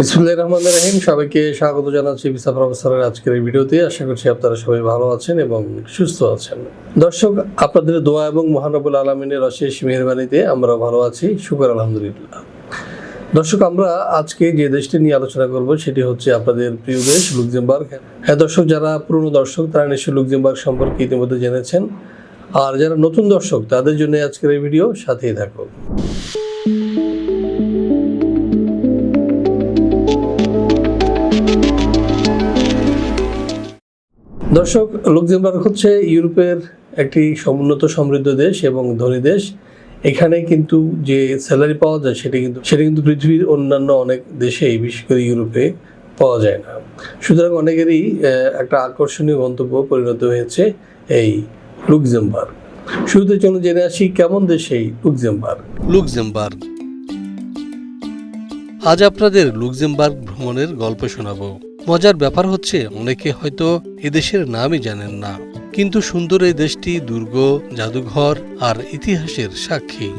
বিসমুল্লাহ রহমান রহিম। সবাইকে স্বাগত জানাচ্ছি ভিসা প্রফেসরের আজকের এই ভিডিওতে। আশা করছি আপনারা সবাই ভালো আছেন এবং সুস্থ আছেন। দর্শক, আপনাদের দোয়া এবং মহানবুল আলমিনের অশেষ মেহরবানিতে আমরা ভালো আছি। শুকর আলহামদুলিল্লাহ। দর্শক, আমরা আজকে যে দেশটি নিয়ে আলোচনা করব সেটি হচ্ছে আপনাদের প্রিয় দেশ লুক্সেমবার্গ। হ্যাঁ দর্শক, যারা পুরনো দর্শক, তারা নিশ্চয়ই লুক্সেমবার্গ সম্পর্কে ইতিমধ্যে জেনেছেন। আর যারা নতুন দর্শক, তাদের জন্য আজকের এই ভিডিও সাথেই থাকুন। দর্শক লুক্সেমবার্গ হচ্ছে ইউরোপের একটি সমুন্নত সমৃদ্ধ দেশ এবং ধনী দেশ। এখানে কিন্তু যে স্যালারি পাওয়া যায়, সেটা কিন্তু সেটা কিন্তু পৃথিবীর অন্যান্য অনেক দেশেই বিশেষ করে ইউরোপে পাওয়া যায় না। সুতরাং অনেকেরই একটা আকর্ষণীয় গন্তব্য পরিণত হয়েছে এই লুক্সেমবার্গ শুরুতে চলুন জেনে আসি কেমন দেশ এই লুক্সেমবার্গ লুক্সেমবার্গ আজ আপনাদের লুক্সেমবার্গ ভ্রমণের গল্প শোনাবো। মজার ব্যাপার হচ্ছে, অনেকে হয়তো এদেশের নামই জানেন না। কিন্তু সুন্দর এই দেশটি দুর্গ, জাদুঘর আর ইতিহাসের সাক্ষী।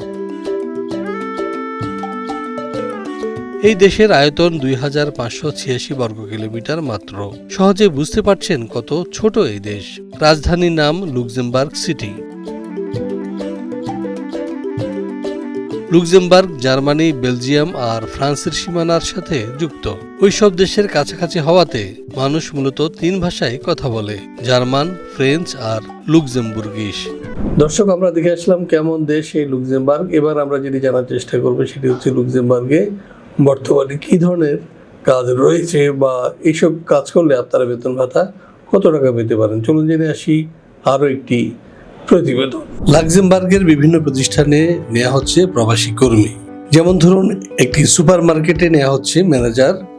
এই দেশের আয়তন দুই হাজার পাঁচশো ছিয়াশি বর্গ কিলোমিটার মাত্র। সহজে বুঝতে পারছেন কত ছোট এই দেশ। রাজধানীর নাম Luxembourg city. Luxembourg, Germany, Belgium আর ফ্রান্সের সীমানার সাথে যুক্ত। ওইসব দেশের কাছাকাছি হওয়াতে মানুষ মূলত তিন ভাষায় কথা বলে জার্মান ফ্রেঞ্চ আর লুক্সেমবুর্গিশ। দর্শক আমরা দেখে আসলাম কেমন দেশ এই লুক্সেমবার্গ। এবার আমরা যেটি জানার চেষ্টা করব সেটি হচ্ছে লুক্সেমবার্গে বর্তমানে কি ধরনের কাজ রয়েছে বা এইসব কাজ করলে আপনারা বেতন ভাতা কত টাকা পেতে পারেন? চলুন জেনে আসি আরও একটি প্রতিবেদন। লাক্সেমবার্গের বিভিন্ন প্রতিষ্ঠানে নেওয়া হচ্ছে প্রবাসী কর্মী। যেমন ধরুন একটি সুপার মার্কেটে নেওয়া হচ্ছে ম্যানেজার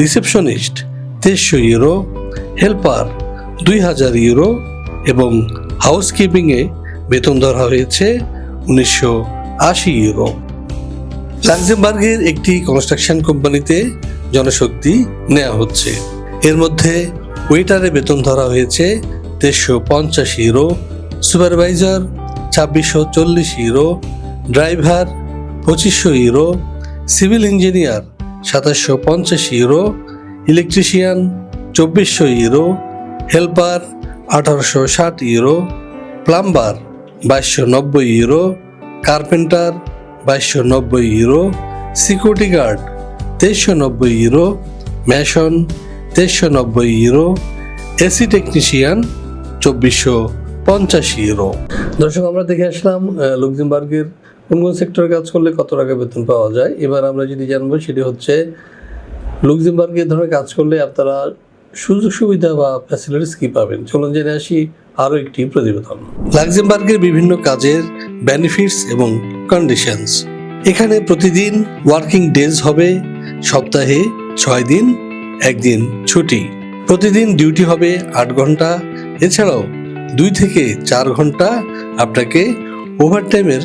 রিসেপশনিস্ট তেইশশো ইউরো, হেল্পার দুই হাজার ইউরো এবং হাউসকিপিংয়ে বেতন ধরা হয়েছে উনিশশো আশি ইউরো। লাক্সেমবার্গের একটি কনস্ট্রাকশন কোম্পানিতে জনশক্তি নেওয়া হচ্ছে। এর মধ্যে ওয়েটারে বেতন ধরা হয়েছে তেইশশো পঞ্চাশ ইউরো, সুপারভাইজার ছাব্বিশশো চল্লিশ ইউরো, ড্রাইভার পঁচিশশো ইউরো, সিভিল ইঞ্জিনিয়ার সাতাশশো পঞ্চাশ ইউরো ইলেকট্রিশিয়ান চব্বিশশো ইউরো হেল্পার আঠারোশো ষাট ইউরো প্লাম্বার বাইশশো নব্বই ইউরো কার্পেন্টার বাইশশো নব্বই ইউরো সিকিউরিটি গার্ড তেইশশো নব্বই ইউরো ম্যাশন তেইশশো নব্বই ইউরো এসি টেকনিশিয়ান চব্বিশশো পঞ্চাশ ইউরো দর্শক, আমরা দেখে আসলাম লুক্সেমবার্গের কোন কোন সেক্টরে কাজ করলে কত টাকা বেতন পাওয়া যায়? এবার আমরা যদি জানব সেটি হচ্ছে লুক্সেমবার্গে এ ধরনের কাজ করলে আপনারা সুযোগ সুবিধা বা ফ্যাসিলিটিস কি পাবেন? চলুন জেনে আসি আরও একটি প্রতিবেদন। লাক্সেমবার্গের বিভিন্ন কাজের বেনিফিটস এবং কন্ডিশনস এখানে প্রতিদিন ওয়ার্কিং ডেজ হবে, সপ্তাহে ছয় দিন, একদিন ছুটি। প্রতিদিন ডিউটি হবে আট ঘণ্টা, এছাড়াও দুই থেকে চার ঘণ্টা আপনাকে ওভারটাইমের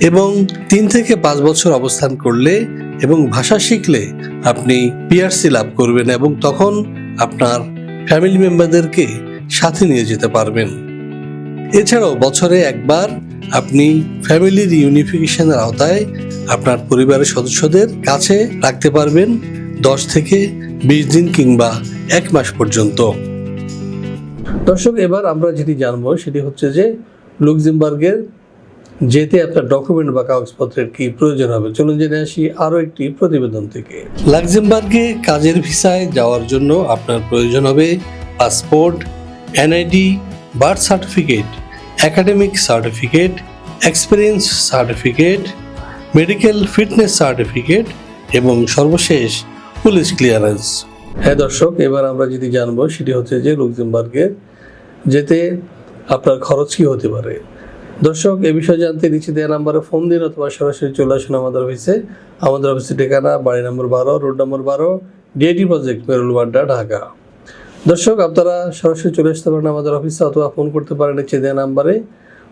এবং তিন থেকে পাঁচ বছর অবস্থান করলে এবং ভাষা শিখলে আপনি পিআরসি লাভ করবেন এবং তখন আপনার ফ্যামিলি মেম্বারদেরকে সাথে নিয়ে যেতে পারবেন। এছাড়াও বছরে একবার আপনি ফ্যামিলির ইউনিফিকেশনের আওতায় আপনার পরিবারের সদস্যদের কাছে রাখতে পারবেন দশ থেকে বিশ দিন কিংবা এক মাস পর্যন্ত। দর্শক, এবার আমরা যেটি জানব সেটি হচ্ছে যে লুক্সেমবার্গের যেতে আপনার ডকুমেন্ট বা কাগজপত্রের কি প্রয়োজন হবে? চলুন জেনে আসি আরও একটি প্রতিবেদন থেকে। লাক্সেমবার্গে কাজের ভিসায় যাওয়ার জন্য আপনার প্রয়োজন হবে passport, NID, birth certificate, academic certificate, experience certificate, medical fitness certificate এবং সর্বশেষ পুলিশ ক্লিয়ারেন্স। হ্যাঁ দর্শক, এবার আমরা যদি জানব সেটি হচ্ছে যে লুক্সেমবার্গের যেতে আপনার খরচ কি হতে পারে? দর্শক, এ বিষয়ে জানতে নিচে দেওয়া নাম্বারে ফোন দিন অথবা সরাসরি চলে আসুন আমাদের অফিসে। আমাদের অফিসের ঠিকানা বাড়ি নম্বর বারো, রোড নম্বর বারো, ডিআইটি প্রজেক্ট মেরুলবাড্ডা ঢাকা। দর্শক, আপনারা সরাসরি চলে আসতে পারেন আমাদের অফিসে অথবা ফোন করতে পারেন নিচে দেওয়া নাম্বারে।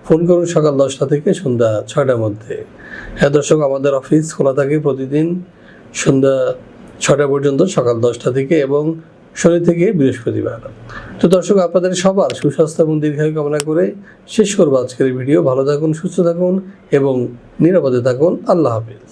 ফোন করুন সকাল দশটা থেকে সন্ধ্যা ছয়টার মধ্যে। হ্যাঁ দর্শক, আমাদের অফিস খোলা থাকে প্রতিদিন সন্ধ্যা ছটা পর্যন্ত সকাল দশটা থেকে এবং শনি থেকে বৃহস্পতিবার। তো দর্শক, আপনাদের সবার সুস্বাস্থ্য এবং দীর্ঘায়ু কামনা করে শেষ করব আজকের ভিডিও। ভালো থাকুন, সুস্থ থাকুন এবং নিরাপদে থাকুন। আল্লাহ হাফিজ।